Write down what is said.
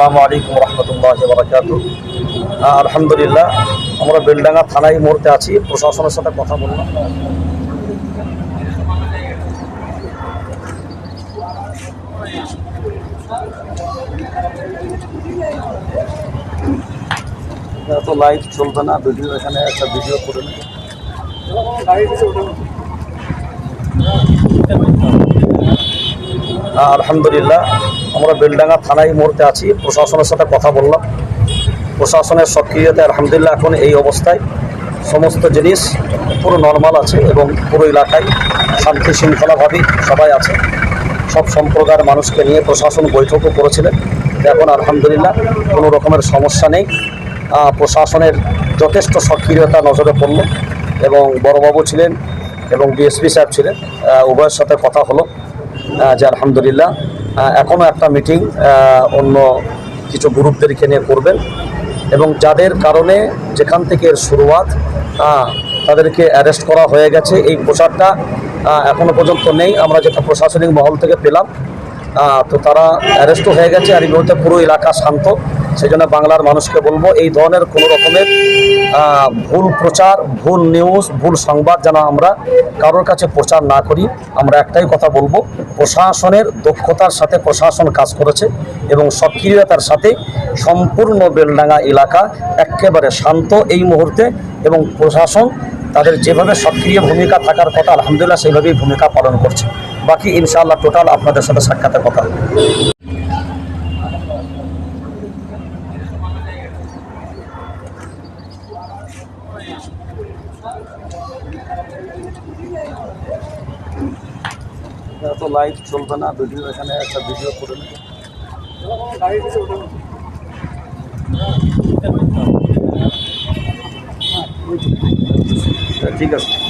আসসালামু আলাইকুম রহমতুল্লাহ বরকাত আলহামদুলিল্লাহ, আমরা বেলডাঙ্গা থানায় মুহূর্তে আছি। প্রশাসনের সাথে কথা বললাম। এত লাইভ চলবে না ভিডিও এখানে একটা ভিডিও করে নেব আলহামদুলিল্লাহ, আমরা বেলডাঙ্গা থানায় মুহূর্তে আছি। প্রশাসনের সাথে কথা বললাম। প্রশাসনের সক্রিয়তা আলহামদুলিল্লাহ এখন এই অবস্থায়। সমস্ত জিনিস পুরো নর্মাল আছে এবং পুরো এলাকায় শান্তি শৃঙ্খলাভাবেই সবাই আছে। সব সম্প্রদায়ের মানুষকে নিয়ে প্রশাসন বৈঠকও করেছিলেন। এখন আলহামদুলিল্লাহ কোনো রকমের সমস্যা নেই। প্রশাসনের যথেষ্ট সক্রিয়তা নজরে পড়ল এবং বড়বাবু ছিলেন এবং ডিএসপি সাহেব ছিলেন। উভয়ের সাথে কথা হলো। যে আলহামদুলিল্লাহ এখনও একটা মিটিং অন্য কিছু গ্রুপদেরকে নিয়ে করবেন। এবং যাদের কারণে যেখান থেকে এর শুরুয়াত তাদেরকে অ্যারেস্ট করা হয়ে গেছে, এই প্রচারটা এখনও পর্যন্ত নেই। আমরা যেটা প্রশাসনিক মহল থেকে পেলাম তো তারা অ্যারেস্টও হয়ে গেছে। আর এই মুহূর্তে পুরো এলাকা শান্ত। সেই জন্য বাংলার মানুষকে বলব, এই ধরনের কোনো রকমের ভুল প্রচার, ভুল নিউজ ভুল সংবাদ যেন আমরা কারোর কাছে প্রচার না করি। আমরা একটাই কথা বলব, প্রশাসনের দক্ষতার সাথে প্রশাসন কাজ করেছে এবং সক্রিয়তার সাথে সম্পূর্ণ বেলডাঙ্গা এলাকা একেবারে শান্ত এই মুহূর্তে এবং প্রশাসন তাদের যেভাবে সক্রিয় ভূমিকা থাকার কথা, আলহামদুলিল্লাহ সেইভাবেই ভূমিকা পালন করছে। বাকি ইনশাআল্লাহ টোটাল আপনাদের সাথে সাক্ষাতের কথা। এত লাইভ চলবে না ভিডিও এখানে একটা ভিডিও করে নেব। ঠিক আছে।